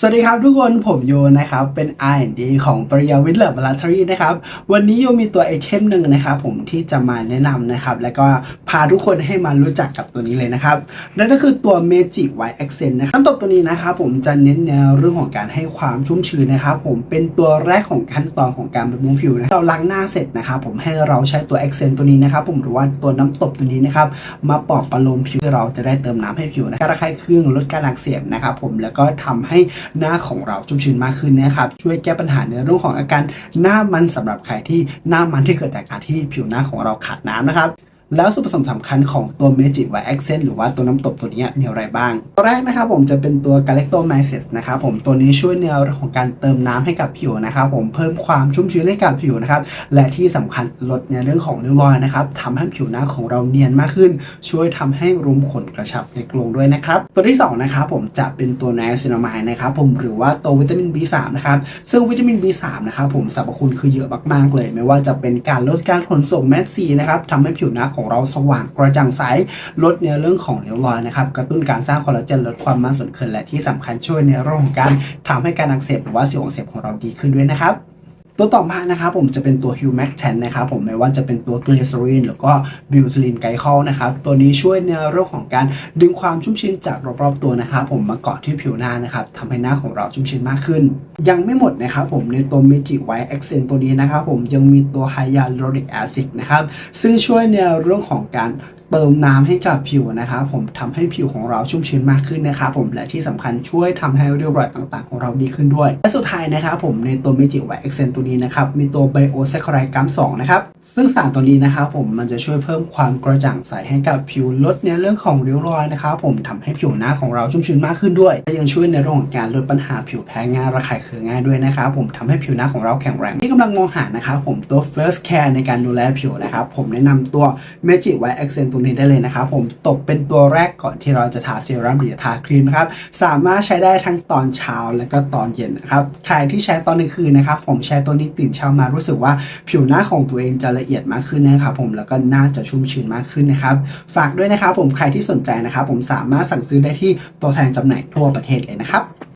สวัสดีครับทุกคนผมโยนะครับ เป็น R&D ของปริยาวิทย์เลอร์บลัตรีนะครับ วันนี้โยมีตัวไอเทมหนึ่งนะครับผมที่จะมาแนะนำนะครับ แล้วก็พาทุกคนให้มารู้จักกับตัวนี้เลยนะครับ นั่นก็คือตัว Magic White Accent นะครับน้ำตกตัวนี้นะครับผมจะเน้นแนวเรื่องของการให้ความชุ่มชื้นนะครับ ผมเป็นตัวแรกของขั้นตอนของการบำรุงผิวนะเราล้างหน้าเสร็จนะครับผมให้เราใช้ตัว Accent ตัวนี้นะครับผมหรือว่าตัวน้ำตบตัวนี้นะครับมาปอบประโลมผิวเราจะได้เติมน้ำให้ผิวนะการระคายเคืองลดการอักเสบนะครับผมแล้วก็ทำให้หน้าของเราชุ่มชื้นมากขึ้นนะครับช่วยแก้ปัญหาในเรื่องของอาการหน้ามันสำหรับใครที่หน้ามันที่เกิดจากการที่ผิวหน้าของเราขาดน้ำนะครับ แล้วส่วนผสมสำคัญของตัว Magic White Accent หรือว่าตัวน้ำตบตัวนี้มีอะไรบ้าง ตัวแรกนะครับผมจะเป็นตัว Galactomyces นะครับผมตัวนี้ช่วยในเรื่องของการเติมน้ำให้กับผิวนะครับผมเพิ่มความชุ่มชื้นให้กับผิวนะครับและที่สำคัญลดในเรื่องของริ้วรอยนะครับทำให้ผิวหน้าของเราเนียนมากขึ้น ช่วยทำให้รุมขนกระชับเล็กลงด้วยนะครับตัวที่สองนะครับผมจะเป็นตัว Niacinamide นะครับผมหรือว่าตัววิตามิน B3 นะครับซึ่งวิตามิน B3 นะครับผมสรรพคุณคือเยอะมากๆเลย ไม่ว่าจะเป็นการลดการขนส่งแมกซีนะครับทำให้ผิวหน้าของเราสว่างกระจ่างใสลดในเรื่องของริ้วรอยนะครับกระตุ้นการสร้างคอลลาเจนลดความมันส่วนเกินและที่สำคัญช่วยในเรื่องของการทำให้การอักเสบหรือว่าสิวอักเสบของเราดีขึ้นด้วยนะครับ ตัวต่อมานะครับผมจะเป็นตัว h u m a c 10นะครับผมไม่ว่าจะเป็นตัว Glycerin หรือก็ b u t y l i n g l y c o l นะครับตัวนี้ช่วยในเรื่องของการดึงความชุ่มชื้นจากรอบๆตัวนะครับผมมาเกาะที่ผิวหน้านะครับทำให้หน้าของเราชุ่มชื้นมากขึ้น ยังไม่หมดนะครับผมในตัว Magic White Accent ตัวนี้นะครับผมยังมีตัว Hyaluronic Acid นะครับซึ่งช่วยในเรื่องของการเติมน้ำให้กับผิวนะครับผมทำให้ผิวของเราชุ่มชื้นมากขึ้นนะครับผมและที่สำคัญช่วยทำให้ริ้วรอยต่างๆ ของเราดีขึ้นด้วย และสุดท้ายนะครับผมในตัว Magic White Accent ตัวนี้นะครับมีตัว Biosaccharide Gum 2นะครับซึ่งสารตัวนี้นะครับผมมันจะช่วยเพิ่มความกระจ่างใสให้กับผิวลดในเรื่องของริ้วรอยนะครับผมทำให้ผิวหน้าของเราชุ่มชื้นมากขึ้นด้วยและยังช่วยในเรื่องของการลดปัญหาผิวแพ้ง่ายระคายเคืองง่ายด้วยนะครับผมทำให้ผิวหน้าของเราแข็งแรงที่กำลังมองหานะครับผมตัว First Care ในการดูแลผิวนะครับผมแนะนำตัว Magic White Accent ตัวนี้ได้เลยนะครับผมตกเป็นตัวแรกก่อนที่เราจะทาเซรั่มหรือทาครีมนะครับสามารถใช้ได้ทั้งตอนเช้าและก็ตอนเย็นนะครับใครที่ใช้ตอนกลางคืนนะครับผมใช้ตัวนี้ตื่นเช้ามารู้สึกว่าผิวหน้าของตัวเองจะละเอียดมากขึ้นนะครับผมแล้วก็หน้าจะชุ่มชื้นมากขึ้นนะครับฝากด้วยนะครับผมใครที่สนใจนะครับผมสามารถสั่งซื้อได้ที่ตัวแทนจำหน่ายทั่วประเทศเลยนะครับ